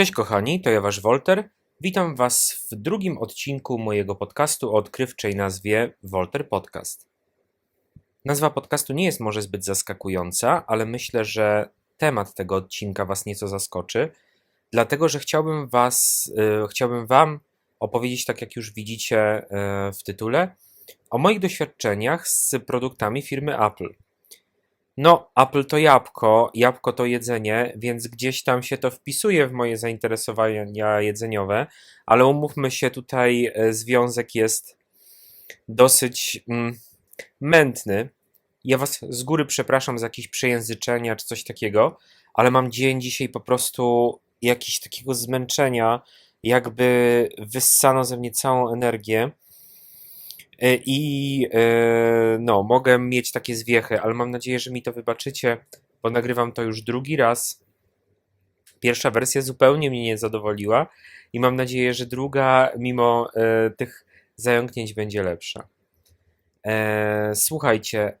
Cześć kochani, to ja wasz Wolter. Witam was w drugim odcinku mojego podcastu o odkrywczej nazwie Wolter Podcast. Nazwa podcastu nie jest może zbyt zaskakująca, ale myślę, że temat tego odcinka was nieco zaskoczy, dlatego że chciałbym was, y, chciałbym wam opowiedzieć, tak jak już widzicie y, w tytule, o moich doświadczeniach z produktami firmy Apple. No, Apple to jabłko, jabłko to jedzenie, więc gdzieś tam się to wpisuje w moje zainteresowania jedzeniowe, ale umówmy się, tutaj e, związek jest dosyć mm, mętny. Ja Was z góry przepraszam za jakieś przejęzyczenia czy coś takiego, ale mam dzień dzisiaj po prostu jakiegoś takiego zmęczenia, jakby wyssano ze mnie całą energię. E, I e, no, mogę mieć takie zwiechy, ale mam nadzieję, że mi to wybaczycie, bo nagrywam to już drugi raz. Pierwsza wersja zupełnie mnie nie zadowoliła i mam nadzieję, że druga, mimo e, tych zająknięć, będzie lepsza. Słuchajcie,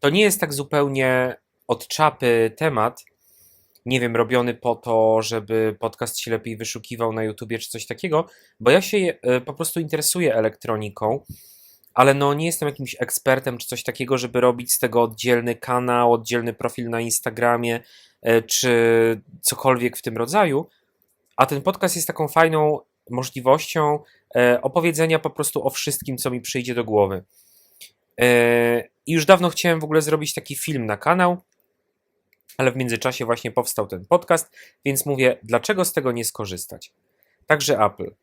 to nie jest tak zupełnie od czapy temat, nie wiem, robiony po to, żeby podcast się lepiej wyszukiwał na YouTubie czy coś takiego, bo ja się e, po prostu interesuję elektroniką, ale no nie jestem jakimś ekspertem czy coś takiego, żeby robić z tego oddzielny kanał, oddzielny profil na Instagramie e, czy cokolwiek w tym rodzaju. A ten podcast jest taką fajną możliwością e, opowiedzenia po prostu o wszystkim, co mi przyjdzie do głowy. I już dawno chciałem w ogóle zrobić taki film na kanał, ale w międzyczasie właśnie powstał ten podcast, więc mówię, dlaczego z tego nie skorzystać? Także Apple.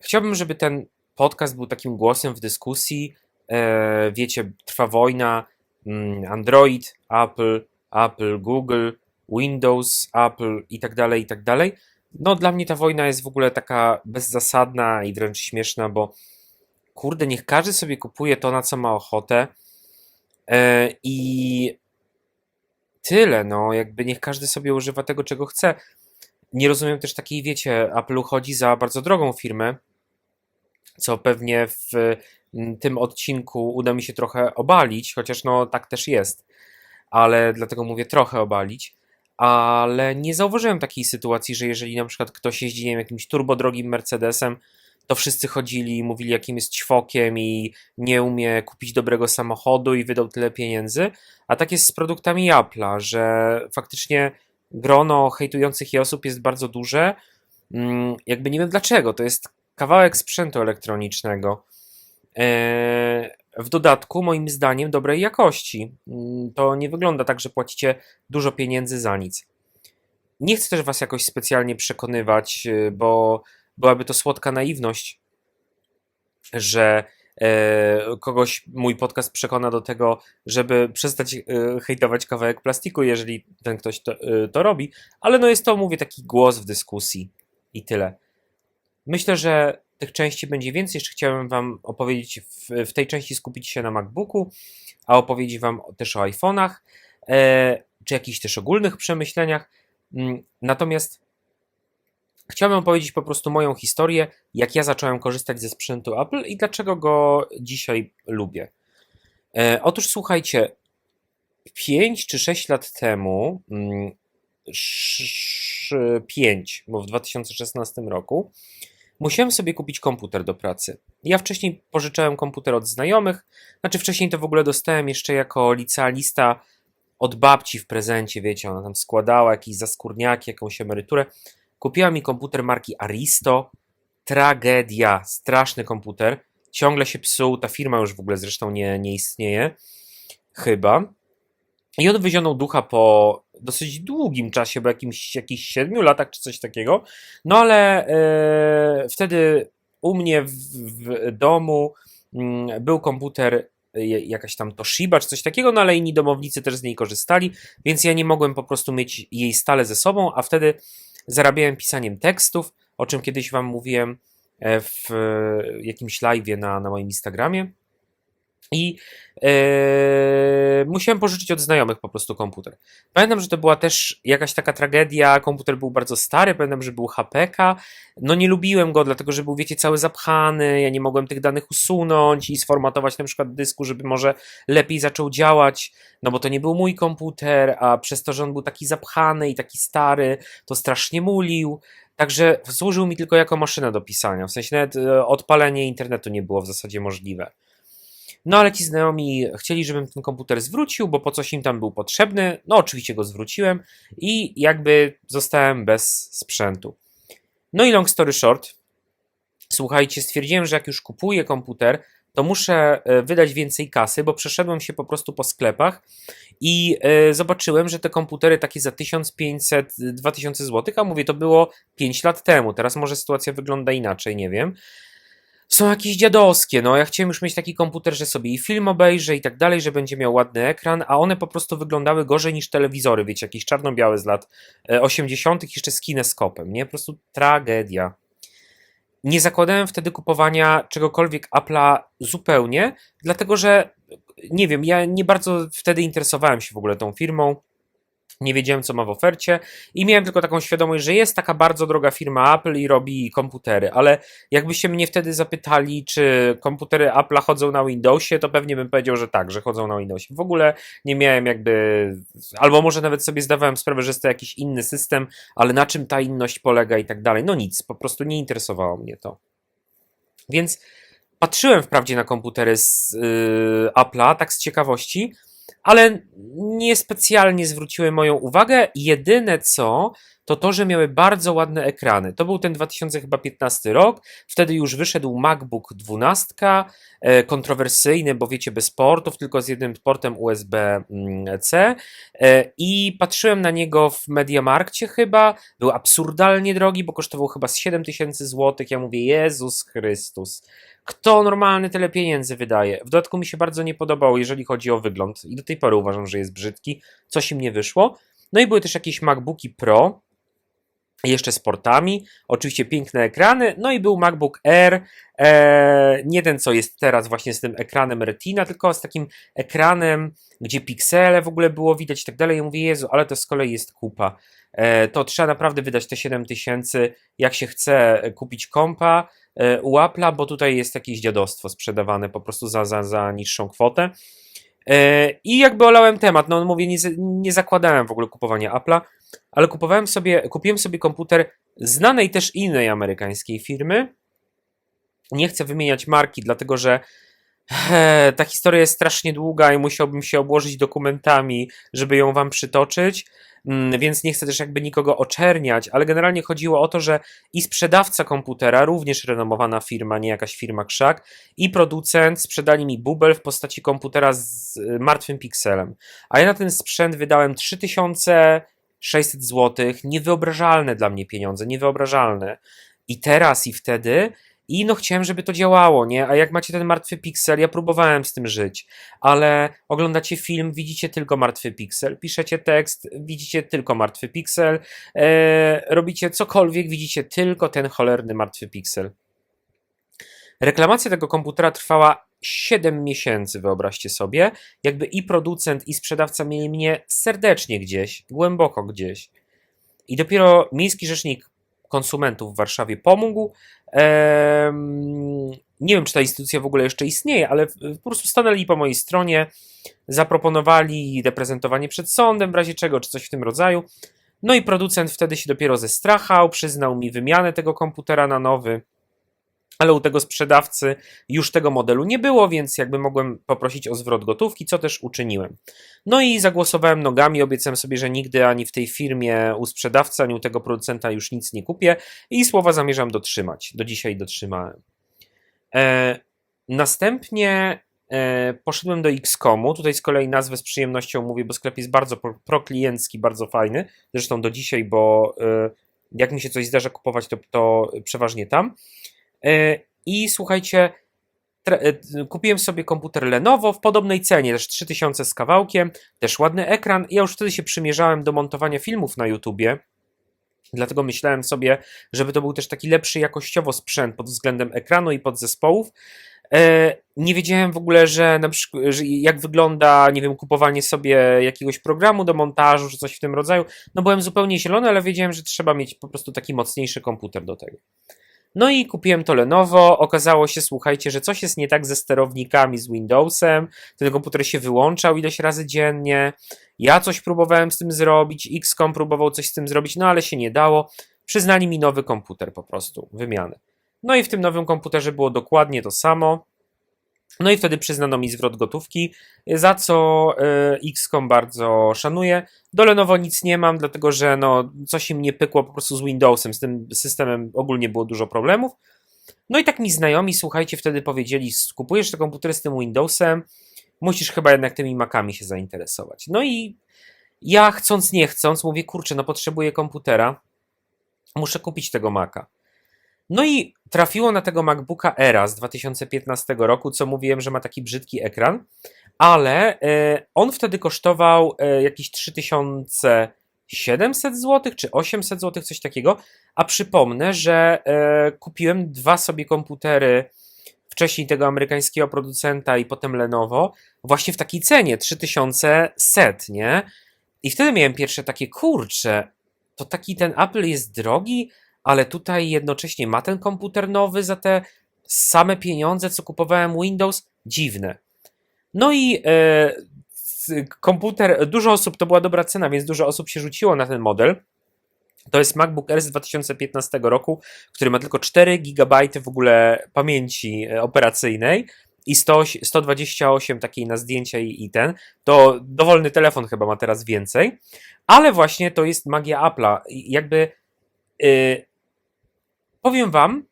Chciałbym, żeby ten podcast był takim głosem w dyskusji. E, wiecie, trwa wojna mm, Android, Apple, Apple, Google, Windows, Apple i tak dalej, i tak dalej. No, dla mnie ta wojna jest w ogóle taka bezzasadna i wręcz śmieszna, bo kurde, niech każdy sobie kupuje to, na co ma ochotę. E, I tyle, no, jakby niech każdy sobie używa tego, czego chce. Nie rozumiem też takiej, wiecie, Apple chodzi za bardzo drogą firmę, co pewnie w mm, tym odcinku uda mi się trochę obalić, chociaż no tak też jest, ale dlatego mówię trochę obalić, ale nie zauważyłem takiej sytuacji, że jeżeli na przykład ktoś jeździ nie wiem, jakimś turbodrogim Mercedesem, to wszyscy chodzili i mówili, jakim jest ćwokiem i nie umie kupić dobrego samochodu i wydał tyle pieniędzy. A tak jest z produktami Apple'a, że faktycznie grono hejtujących je osób jest bardzo duże. Mm, jakby nie wiem dlaczego, to jest kawałek sprzętu elektronicznego. E, w dodatku, moim zdaniem, dobrej jakości. Mm, to nie wygląda tak, że płacicie dużo pieniędzy za nic. Nie chcę też Was jakoś specjalnie przekonywać, y, bo byłaby to słodka naiwność, że e, kogoś mój podcast przekona do tego, żeby przestać e, hejtować kawałek plastiku, jeżeli ten ktoś to, e, to robi, ale no jest to, mówię, taki głos w dyskusji i tyle. Myślę, że tych części będzie więcej. Jeszcze chciałem Wam opowiedzieć, w, w tej części skupić się na MacBooku, a opowiedzieć Wam też o iPhone'ach, czy jakichś też ogólnych przemyśleniach. Mm, natomiast Chciałbym opowiedzieć po prostu moją historię, jak ja zacząłem korzystać ze sprzętu Apple i dlaczego go dzisiaj lubię. E, otóż słuchajcie, 5 czy 6 lat temu, 5, mm, bo w 2016 roku, musiałem sobie kupić komputer do pracy. Ja wcześniej pożyczałem komputer od znajomych, znaczy wcześniej to w ogóle dostałem jeszcze jako licealista od babci w prezencie, wiecie, ona tam składała jakieś zaskórniaki, jakąś emeryturę. Kupiła mi komputer marki Aristo. Tragedia, straszny komputer. Ciągle się psuł, ta firma już w ogóle zresztą nie, nie istnieje. Chyba. I odwyziono ducha po dosyć długim czasie, bo jakimś, jakichś 7 latach czy coś takiego. No ale e, wtedy u mnie w, w domu mm, był komputer e, jakaś tam Toshiba czy coś takiego, no ale inni domownicy też z niej korzystali, więc ja nie mogłem po prostu mieć jej stale ze sobą, a wtedy Zarabiałem pisaniem tekstów, o czym kiedyś Wam mówiłem e, w jakimś live na, na moim Instagramie. I e, musiałem pożyczyć od znajomych po prostu komputer. Pamiętam, że to była też jakaś taka tragedia. Komputer był bardzo stary, pamiętam, że był HPK. No nie lubiłem go, dlatego że był, wiecie, cały zapchany. Ja nie mogłem tych danych usunąć i sformatować na przykład dysku, żeby może lepiej zaczął działać. No bo to nie był mój komputer, a przez to, że on był taki zapchany i taki stary, to strasznie mulił. Także służył mi tylko jako maszyna do pisania. W sensie nawet e, odpalenie internetu nie było w zasadzie możliwe. No ale ci znajomi chcieli, żebym ten komputer zwrócił, bo po coś im tam był potrzebny. No oczywiście go zwróciłem i jakby zostałem bez sprzętu. No i long story short, słuchajcie, stwierdziłem, że jak już kupuję komputer, to muszę e, wydać więcej kasy, bo przeszedłem się po prostu po sklepach i e, zobaczyłem, że te komputery takie za 1500-2000 zł, a mówię, to było 5 lat temu. Teraz może sytuacja wygląda inaczej, nie wiem są jakieś dziadowskie. No, ja chciałem już mieć taki komputer, że sobie i film obejrzę i tak dalej, że będzie miał ładny ekran, a one po prostu wyglądały gorzej niż telewizory, wiecie, jakieś czarno-białe z lat 80., jeszcze z kineskopem, nie? Po prostu tragedia. Nie zakładałem wtedy kupowania czegokolwiek Apple'a zupełnie, dlatego że nie wiem, ja nie bardzo wtedy interesowałem się w ogóle tą firmą nie wiedziałem, co ma w ofercie i miałem tylko taką świadomość, że jest taka bardzo droga firma Apple i robi komputery, ale jakbyście mnie wtedy zapytali, czy komputery Apple chodzą na Windowsie, to pewnie bym powiedział, że tak, że chodzą na Windowsie. W ogóle nie miałem jakby, albo może nawet sobie zdawałem sprawę, że jest to jakiś inny system, ale na czym ta inność polega i tak dalej. No nic, po prostu nie interesowało mnie to. Więc patrzyłem wprawdzie na komputery z yy, Apple'a, tak z ciekawości, ale niespecjalnie zwróciły moją uwagę. Jedyne co, to to, że miały bardzo ładne ekrany. To był ten 2015 rok, wtedy już wyszedł MacBook 12, e, kontrowersyjny, bo wiecie, bez portów, tylko z jednym portem USB-C e, i patrzyłem na niego w Mediamarkcie chyba, był absurdalnie drogi, bo kosztował chyba z 7000 zł, ja mówię, Jezus Chrystus, kto normalny tyle pieniędzy wydaje? W dodatku mi się bardzo nie podobał, jeżeli chodzi o wygląd. I do tej pory uważam, że jest brzydki, coś im nie wyszło. No i były też jakieś MacBooki Pro, jeszcze z portami, oczywiście piękne ekrany, no i był MacBook Air, e, nie ten co jest teraz właśnie z tym ekranem Retina, tylko z takim ekranem, gdzie piksele w ogóle było widać i tak dalej. Ja mówię, Jezu, ale to z kolei jest kupa. E, to trzeba naprawdę wydać te 7000, jak się chce kupić kompa, E, u Apple'a, bo tutaj jest jakieś dziadostwo sprzedawane po prostu za, za, za niższą kwotę. E, I jakby olałem temat, no mówię, nie, nie zakładałem w ogóle kupowania Apple'a, ale kupowałem sobie, kupiłem sobie komputer znanej też innej amerykańskiej firmy. Nie chcę wymieniać marki, dlatego że e, ta historia jest strasznie długa i musiałbym się obłożyć dokumentami, żeby ją wam przytoczyć. Mm, więc nie chcę też jakby nikogo oczerniać, ale generalnie chodziło o to, że i sprzedawca komputera, również renomowana firma, nie jakaś firma krzak, i producent sprzedali mi bubel w postaci komputera z y, martwym pikselem. A ja na ten sprzęt wydałem 3600 zł, niewyobrażalne dla mnie pieniądze, niewyobrażalne. I teraz i wtedy i no chciałem, żeby to działało, nie? A jak macie ten martwy piksel, ja próbowałem z tym żyć, ale oglądacie film, widzicie tylko martwy piksel, piszecie tekst, widzicie tylko martwy piksel, e, robicie cokolwiek, widzicie tylko ten cholerny martwy piksel. Reklamacja tego komputera trwała 7 miesięcy, wyobraźcie sobie. Jakby i producent, i sprzedawca mieli mnie serdecznie gdzieś, głęboko gdzieś. I dopiero miejski rzecznik konsumentów w Warszawie pomógł. Nie wiem, czy ta instytucja w ogóle jeszcze istnieje, ale po prostu stanęli po mojej stronie, zaproponowali reprezentowanie przed sądem, w razie czego, czy coś w tym rodzaju. No i producent wtedy się dopiero zestrachał, przyznał mi wymianę tego komputera na nowy ale u tego sprzedawcy już tego modelu nie było, więc jakby mogłem poprosić o zwrot gotówki, co też uczyniłem. No i zagłosowałem nogami, obiecałem sobie, że nigdy ani w tej firmie u sprzedawcy, ani u tego producenta już nic nie kupię i słowa zamierzam dotrzymać. Do dzisiaj dotrzymałem. E, następnie e, poszedłem do Xcomu, tutaj z kolei nazwę z przyjemnością mówię, bo sklep jest bardzo prokliencki, bardzo fajny, zresztą do dzisiaj, bo e, jak mi się coś zdarza kupować, to, to przeważnie tam. E, I słuchajcie, e, kupiłem sobie komputer Lenovo w podobnej cenie, też 3000 z kawałkiem, też ładny ekran. Ja już wtedy się przymierzałem do montowania filmów na YouTubie. Dlatego myślałem sobie, żeby to był też taki lepszy jakościowo sprzęt pod względem ekranu i podzespołów. E, nie wiedziałem w ogóle, że na przykład, że jak wygląda, nie wiem, kupowanie sobie jakiegoś programu do montażu, czy coś w tym rodzaju. No byłem zupełnie zielony, ale wiedziałem, że trzeba mieć po prostu taki mocniejszy komputer do tego. No i kupiłem to Lenovo. Okazało się, słuchajcie, że coś jest nie tak ze sterownikami z Windowsem. Ten komputer się wyłączał ileś razy dziennie. Ja coś próbowałem z tym zrobić, XCOM próbował coś z tym zrobić, no ale się nie dało. Przyznali mi nowy komputer po prostu, wymianę. No i w tym nowym komputerze było dokładnie to samo. No i wtedy przyznano mi zwrot gotówki, za co y, XCOM bardzo szanuję. Do Lenovo nic nie mam, dlatego że no, coś im nie pykło po prostu z Windowsem, z tym systemem ogólnie było dużo problemów. No i tak mi znajomi, słuchajcie, wtedy powiedzieli, kupujesz te komputery z tym Windowsem, musisz chyba jednak tymi Macami się zainteresować. No i ja chcąc nie chcąc mówię, kurczę, no potrzebuję komputera, muszę kupić tego Maca. No i trafiło na tego MacBooka Era z 2015 roku, co mówiłem, że ma taki brzydki ekran, ale e, on wtedy kosztował e, jakieś 3700 zł czy 800 zł, coś takiego. A przypomnę, że e, kupiłem dwa sobie komputery wcześniej tego amerykańskiego producenta i potem Lenovo, właśnie w takiej cenie 3100, nie? I wtedy miałem pierwsze takie kurcze, to taki ten Apple jest drogi, ale tutaj jednocześnie ma ten komputer nowy za te same pieniądze, co kupowałem Windows. Dziwne. No i e, komputer, dużo osób, to była dobra cena, więc dużo osób się rzuciło na ten model. To jest MacBook Air z 2015 roku, który ma tylko 4 GB w ogóle pamięci e, operacyjnej i 100, 128 takiej na zdjęcia i, i ten. To dowolny telefon chyba ma teraz więcej, ale właśnie to jest magia Apple'a. Jakby yy, powiem Wam,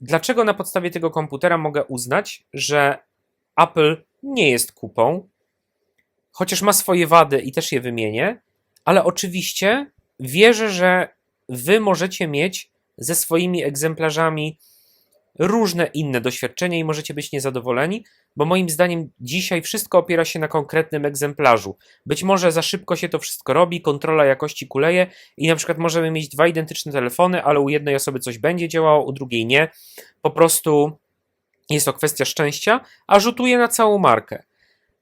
dlaczego na podstawie tego komputera mogę uznać, że Apple nie jest kupą, chociaż ma swoje wady i też je wymienię, ale oczywiście wierzę, że Wy możecie mieć ze swoimi egzemplarzami różne inne doświadczenia i możecie być niezadowoleni, bo moim zdaniem dzisiaj wszystko opiera się na konkretnym egzemplarzu. Być może za szybko się to wszystko robi, kontrola jakości kuleje i na przykład możemy mieć dwa identyczne telefony, ale u jednej osoby coś będzie działało, u drugiej nie. Po prostu jest to kwestia szczęścia, a rzutuje na całą markę.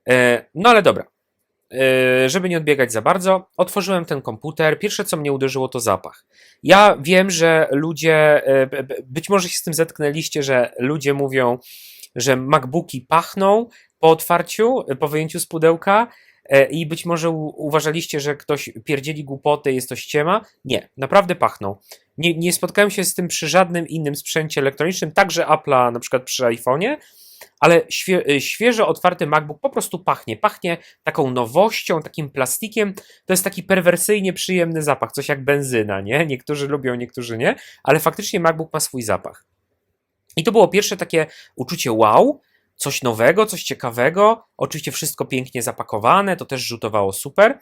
E, no ale dobra. E, żeby nie odbiegać za bardzo, otworzyłem ten komputer. Pierwsze, co mnie uderzyło, to zapach. Ja wiem, że ludzie, e, być może się z tym zetknęliście, że ludzie mówią, że MacBooki pachną po otwarciu, po wyjęciu z pudełka i być może uważaliście, że ktoś pierdzieli głupoty, jest to ściema. Nie, naprawdę pachną. Nie, nie spotkałem się z tym przy żadnym innym sprzęcie elektronicznym, także Apple'a na przykład przy iPhone'ie, ale świe, y, świeżo otwarty MacBook po prostu pachnie. Pachnie taką nowością, takim plastikiem. To jest taki perwersyjnie przyjemny zapach, coś jak benzyna, nie? Niektórzy lubią, niektórzy nie, ale faktycznie MacBook ma swój zapach. I to było pierwsze takie uczucie wow, coś nowego, coś ciekawego. Oczywiście wszystko pięknie zapakowane, to też rzutowało super.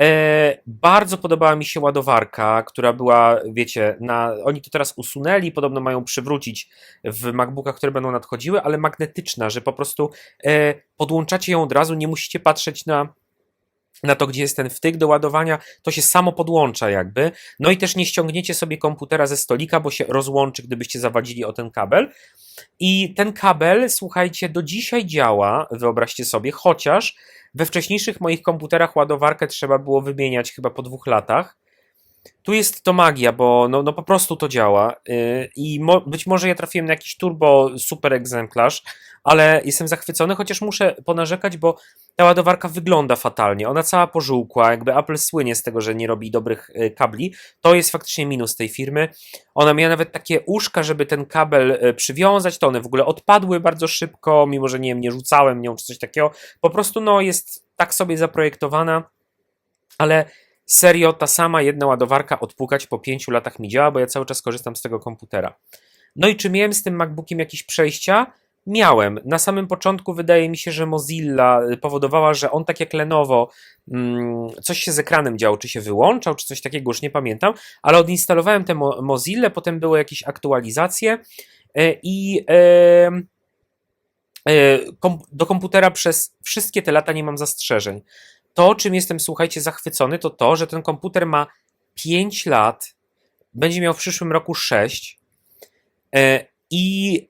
E, bardzo podobała mi się ładowarka, która była, wiecie, na, oni to teraz usunęli, podobno mają przywrócić w MacBookach, które będą nadchodziły, ale magnetyczna, że po prostu e, podłączacie ją od razu, nie musicie patrzeć na na to, gdzie jest ten wtyk do ładowania, to się samo podłącza jakby. No i też nie ściągniecie sobie komputera ze stolika, bo się rozłączy, gdybyście zawadzili o ten kabel. I ten kabel, słuchajcie, do dzisiaj działa, wyobraźcie sobie, chociaż we wcześniejszych moich komputerach ładowarkę trzeba było wymieniać chyba po dwóch latach. Tu jest to magia, bo no, no po prostu to działa. Yy, I mo być może ja trafiłem na jakiś turbo super egzemplarz, ale jestem zachwycony, chociaż muszę ponarzekać, bo ta ładowarka wygląda fatalnie. Ona cała pożółkła, jakby Apple słynie z tego, że nie robi dobrych y, kabli. To jest faktycznie minus tej firmy. Ona miała nawet takie uszka, żeby ten kabel y, przywiązać, to one w ogóle odpadły bardzo szybko, mimo że nie wiem, nie rzucałem nią czy coś takiego. Po prostu no jest tak sobie zaprojektowana, ale serio ta sama jedna ładowarka odpukać po pięciu latach mi działa, bo ja cały czas korzystam z tego komputera. No i czy miałem z tym MacBookiem jakieś przejścia? Miałem. Na samym początku wydaje mi się, że Mozilla powodowała, że on tak jak Lenovo mm, coś się z ekranem działo, czy się wyłączał, czy coś takiego, już nie pamiętam, ale odinstalowałem tę Mo Mozilla, potem były jakieś aktualizacje e, i kom do komputera przez wszystkie te lata nie mam zastrzeżeń. To, czym jestem, słuchajcie, zachwycony, to to, że ten komputer ma 5 lat, będzie miał w przyszłym roku 6 i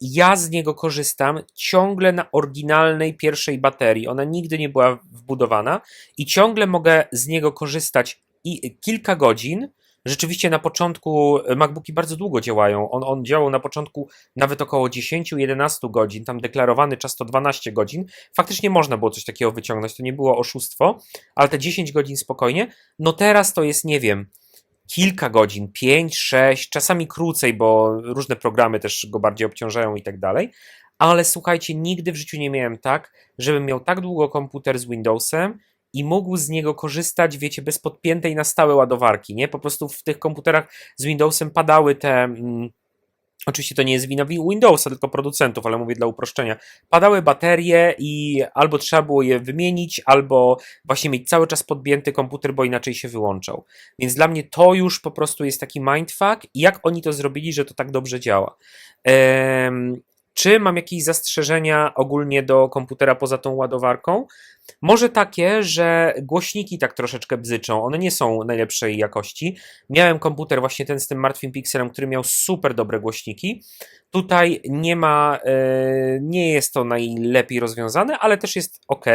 ja z niego korzystam ciągle na oryginalnej pierwszej baterii. Ona nigdy nie była wbudowana i ciągle mogę z niego korzystać i kilka godzin. Rzeczywiście na początku MacBooki bardzo długo działają. On, on działał na początku nawet około 10-11 godzin, tam deklarowany czas to 12 godzin. Faktycznie można było coś takiego wyciągnąć, to nie było oszustwo, ale te 10 godzin spokojnie. No teraz to jest, nie wiem, kilka godzin, 5, 6, czasami krócej, bo różne programy też go bardziej obciążają i tak dalej. Ale słuchajcie, nigdy w życiu nie miałem tak, żebym miał tak długo komputer z Windowsem i mógł z niego korzystać, wiecie, bez podpiętej na stałe ładowarki, nie? Po prostu w tych komputerach z Windowsem padały te. Mm, Oczywiście to nie jest wina Windowsa, tylko producentów, ale mówię dla uproszczenia. Padały baterie i albo trzeba było je wymienić, albo właśnie mieć cały czas podpięty komputer, bo inaczej się wyłączał. Więc dla mnie to już po prostu jest taki mindfuck i jak oni to zrobili, że to tak dobrze działa. Ehm, czy mam jakieś zastrzeżenia ogólnie do komputera poza tą ładowarką? Może takie, że głośniki tak troszeczkę bzyczą, one nie są najlepszej jakości. Miałem komputer właśnie ten z tym martwym pikselem, który miał super dobre głośniki. Tutaj nie ma, e, nie jest to najlepiej rozwiązane, ale też jest ok.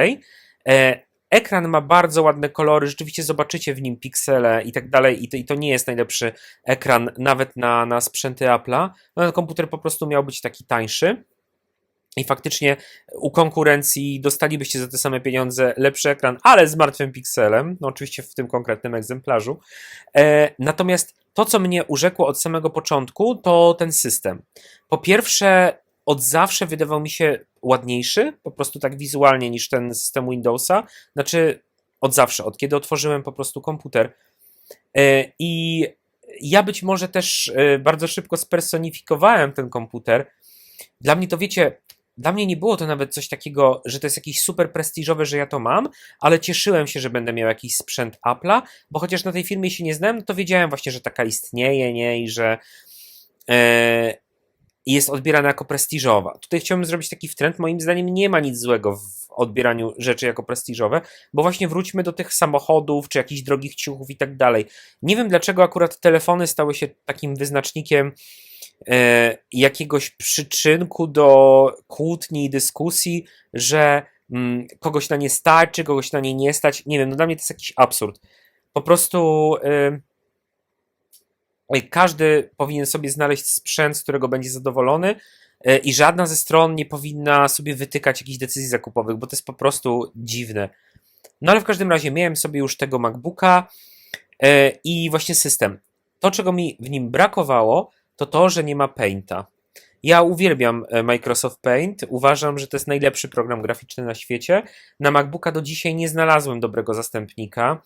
Ekran ma bardzo ładne kolory, rzeczywiście zobaczycie w nim piksele i tak dalej, i to, nie jest najlepszy ekran nawet na, na sprzęty Apple'a. No, komputer po prostu miał być taki tańszy. I faktycznie u konkurencji dostalibyście za te same pieniądze lepszy ekran, ale z martwym pikselem, no oczywiście w tym konkretnym egzemplarzu. E, natomiast to, co mnie urzekło od samego początku, to ten system. Po pierwsze, od zawsze wydawał mi się ładniejszy, po prostu tak wizualnie niż ten system Windowsa. Znaczy, od zawsze, od kiedy otworzyłem po prostu komputer. E, I ja być może też e, bardzo szybko spersonifikowałem ten komputer. Dla mnie to wiecie, dla mnie nie było to nawet coś takiego, że to jest jakiś super prestiżowe, że ja to mam, ale cieszyłem się, że będę miał jakiś sprzęt Apple'a, bo chociaż na tej firmie się nie znałem, to wiedziałem właśnie, że taka istnieje, nie? I że e, jest odbierana jako prestiżowa. Tutaj chciałbym zrobić taki wtrend. Moim zdaniem nie ma nic złego w odbieraniu rzeczy jako prestiżowe, bo właśnie wróćmy do tych samochodów, czy jakichś drogich ciuchów i tak dalej. Nie wiem dlaczego akurat telefony stały się takim wyznacznikiem e, jakiegoś przyczynku do kłótni i dyskusji, że mm, kogoś na nie stać, czy kogoś na nie nie stać. Nie wiem, no dla mnie to jest jakiś absurd. Po prostu. E, każdy powinien sobie znaleźć sprzęt, z którego będzie zadowolony e, i żadna ze stron nie powinna sobie wytykać jakichś decyzji zakupowych, bo to jest po prostu dziwne. No ale w każdym razie miałem sobie już tego MacBooka e, i właśnie system. To, czego mi w nim brakowało, to to, że nie ma Painta. Ja uwielbiam e, Microsoft Paint. Uważam, że to jest najlepszy program graficzny na świecie. Na MacBooka do dzisiaj nie znalazłem dobrego zastępnika.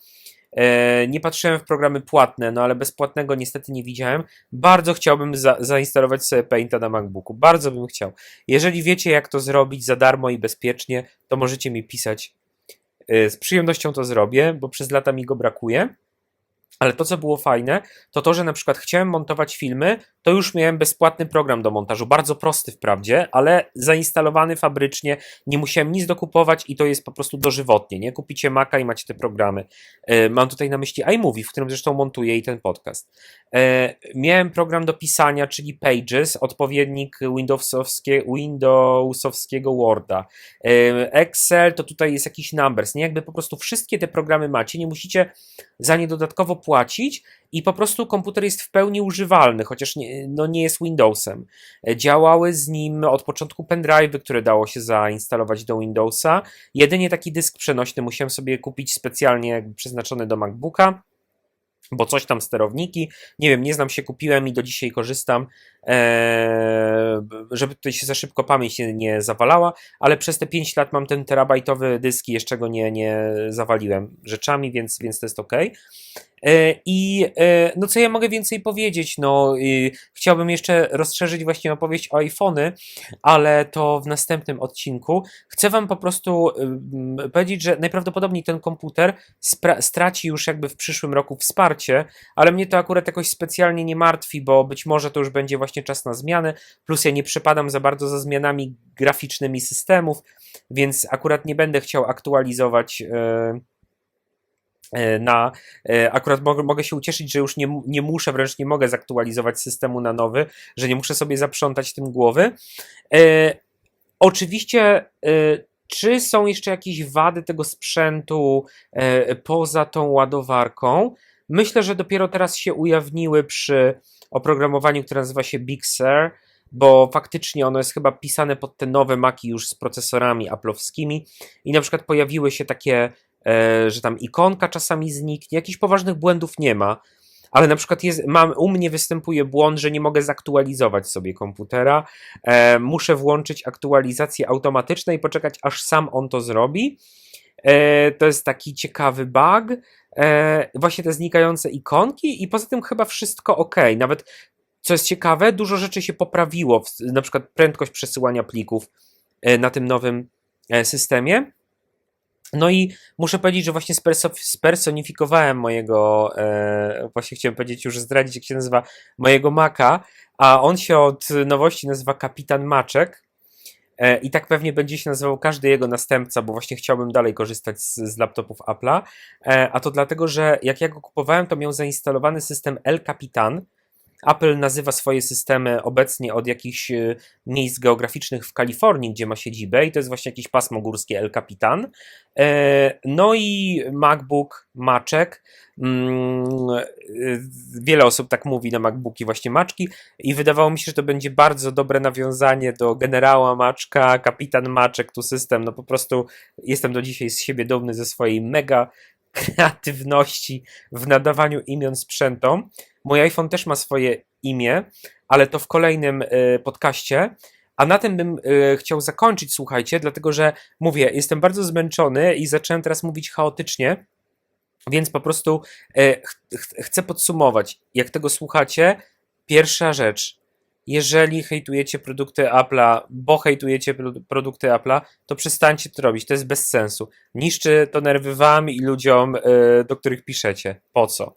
E, nie patrzyłem w programy płatne, no ale bezpłatnego niestety nie widziałem. Bardzo chciałbym za zainstalować sobie Painta na MacBooku. Bardzo bym chciał. Jeżeli wiecie, jak to zrobić za darmo i bezpiecznie, to możecie mi pisać. E, z przyjemnością to zrobię, bo przez lata mi go brakuje. Ale to, co było fajne, to to, że na przykład chciałem montować filmy, to już miałem bezpłatny program do montażu. Bardzo prosty wprawdzie, ale zainstalowany fabrycznie. Nie musiałem nic dokupować i to jest po prostu dożywotnie. Nie kupicie Maca i macie te programy. E, mam tutaj na myśli iMovie, w którym zresztą montuję i ten podcast. E, miałem program do pisania, czyli Pages, odpowiednik Windowsowskie, Windowsowskiego Worda. E, Excel to tutaj jest jakiś Numbers. Nie jakby po prostu wszystkie te programy macie. Nie musicie za nie dodatkowo płacić i po prostu komputer jest w pełni używalny, chociaż nie, no nie jest Windowsem. Działały z nim od początku pendrive'y, które dało się zainstalować do Windowsa. Jedynie taki dysk przenośny musiałem sobie kupić specjalnie przeznaczony do MacBooka bo coś tam sterowniki, nie wiem, nie znam się, kupiłem i do dzisiaj korzystam, żeby tutaj się za szybko pamięć nie, nie zawalała, ale przez te 5 lat mam ten terabajtowy dysk i jeszcze go nie, nie zawaliłem rzeczami, więc, więc to jest ok. E, I e, no co ja mogę więcej powiedzieć? No, chciałbym jeszcze rozszerzyć właśnie opowieść o iPhony, ale to w następnym odcinku. Chcę Wam po prostu powiedzieć, że najprawdopodobniej ten komputer straci już jakby w przyszłym roku wsparcie, ale mnie to akurat jakoś specjalnie nie martwi, bo być może to już będzie właśnie czas na zmianę. Plus ja nie przepadam za bardzo za zmianami graficznymi systemów, więc akurat nie będę chciał aktualizować. Yy, E, na, e, akurat mogę się ucieszyć, że już nie, nie muszę, wręcz nie mogę zaktualizować systemu na nowy, że nie muszę sobie zaprzątać tym głowy. E, oczywiście, e, czy są jeszcze jakieś wady tego sprzętu e, poza tą ładowarką? Myślę, że dopiero teraz się ujawniły przy oprogramowaniu, które nazywa się Big Sur, bo faktycznie ono jest chyba pisane pod te nowe Maki już z procesorami Apple'owskimi i na przykład pojawiły się takie e, że tam ikonka czasami zniknie, jakichś poważnych błędów nie ma, ale na przykład jest, mam, u mnie występuje błąd, że nie mogę zaktualizować sobie komputera, e, muszę włączyć aktualizację automatyczną i poczekać aż sam on to zrobi. E, to jest taki ciekawy bug, e, właśnie te znikające ikonki i poza tym chyba wszystko ok, nawet co jest ciekawe, dużo rzeczy się poprawiło, na przykład prędkość przesyłania plików e, na tym nowym e, systemie. No i muszę powiedzieć, że właśnie sperso- spersonifikowałem mojego, e, właśnie chciałem powiedzieć już zdradzić, jak się nazywa, mojego Maca, a on się od nowości nazywa Kapitan Maczek. E, I tak pewnie będzie się nazywał każdy jego następca, bo właśnie chciałbym dalej korzystać z, z laptopów Apple'a. E, a to dlatego, że jak ja go kupowałem, to miał zainstalowany system El Capitan. Apple nazywa swoje systemy obecnie od jakichś e, miejsc geograficznych w Kalifornii, gdzie ma siedzibę, i to jest właśnie jakieś pasmo górskie El Capitan. E, No i MacBook, Maczek. Mm, e, Wiele osób tak mówi na MacBooki, właśnie Maczki, i wydawało mi się, że to będzie bardzo dobre nawiązanie do generała Maczka, kapitan Maczek, tu system. No po prostu jestem do dzisiaj z siebie dumny ze swojej mega kreatywności w nadawaniu imion sprzętom. Mój iPhone też ma swoje imię, ale to w kolejnym e, podcaście. A na tym bym e, chciał zakończyć, słuchajcie, dlatego że mówię, jestem bardzo zmęczony i zacząłem teraz mówić chaotycznie, więc po prostu ch chcę podsumować. Jak tego słuchacie, pierwsza rzecz. Jeżeli hejtujecie produkty Apple'a, bo hejtujecie produ- produkty Apple'a, to przestańcie to robić. To jest bez sensu. Niszczy to nerwy wam i ludziom, do których piszecie. Po co?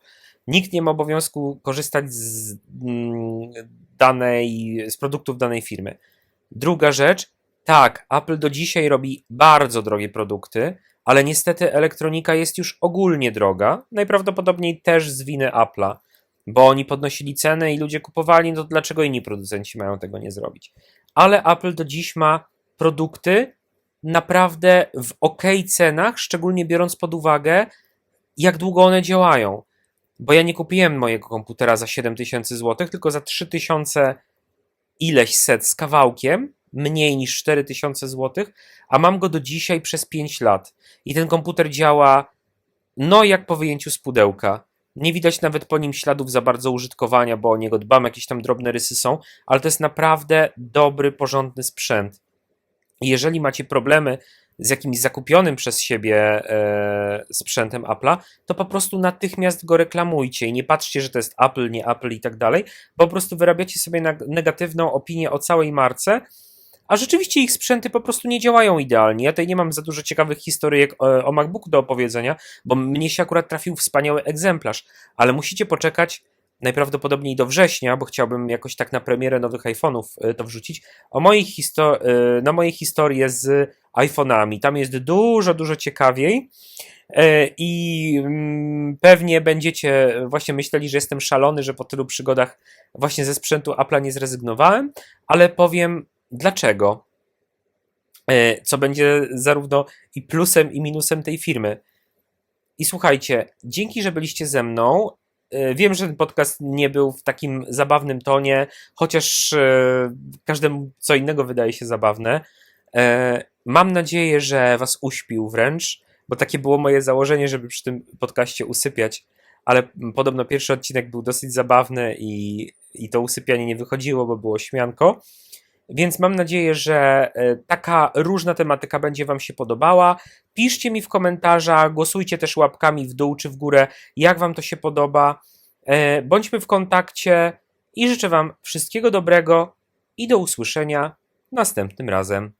Nikt nie ma obowiązku korzystać z mm, danej, z produktów danej firmy. Druga rzecz, tak, Apple do dzisiaj robi bardzo drogie produkty, ale niestety elektronika jest już ogólnie droga. Najprawdopodobniej też z winy Apple'a, bo oni podnosili ceny i ludzie kupowali, no dlaczego inni producenci mają tego nie zrobić? Ale Apple do dziś ma produkty naprawdę w ok cenach, szczególnie biorąc pod uwagę, jak długo one działają. Bo ja nie kupiłem mojego komputera za 7000 zł, tylko za 3000 ileś set z kawałkiem, mniej niż 4000 zł, a mam go do dzisiaj przez 5 lat. I ten komputer działa, no jak po wyjęciu z pudełka. Nie widać nawet po nim śladów za bardzo użytkowania, bo o niego dbam, jakieś tam drobne rysy są, ale to jest naprawdę dobry, porządny sprzęt. Jeżeli macie problemy z jakimś zakupionym przez siebie e, sprzętem Apple'a, to po prostu natychmiast go reklamujcie i nie patrzcie, że to jest Apple, nie Apple i tak dalej, bo po prostu wyrabiacie sobie negatywną opinię o całej marce, a rzeczywiście ich sprzęty po prostu nie działają idealnie. Ja tutaj nie mam za dużo ciekawych historyjek o, o MacBooku do opowiedzenia, bo mnie się akurat trafił wspaniały egzemplarz, ale musicie poczekać najprawdopodobniej do września, bo chciałbym jakoś tak na premierę nowych iPhone'ów e, to wrzucić, o moich histo- e, na moje historie z iPhone'ami. Tam jest dużo, dużo ciekawiej. E, I mm, pewnie będziecie właśnie myśleli, że jestem szalony, że po tylu przygodach właśnie ze sprzętu Apple'a nie zrezygnowałem, ale powiem dlaczego. Co będzie zarówno i plusem, i minusem tej firmy. I słuchajcie, dzięki, że byliście ze mną. E, Wiem, że ten podcast nie był w takim zabawnym tonie, chociaż e, każdemu co innego wydaje się zabawne. E, Mam nadzieję, że Was uśpił wręcz, bo takie było moje założenie, żeby przy tym podcaście usypiać, ale podobno pierwszy odcinek był dosyć zabawny i, i to usypianie nie wychodziło, bo było śmianko. Więc mam nadzieję, że e, taka różna tematyka będzie Wam się podobała. Piszcie mi w komentarzach, głosujcie też łapkami w dół czy w górę, jak Wam to się podoba. E, Bądźmy w kontakcie i życzę Wam wszystkiego dobrego i do usłyszenia następnym razem.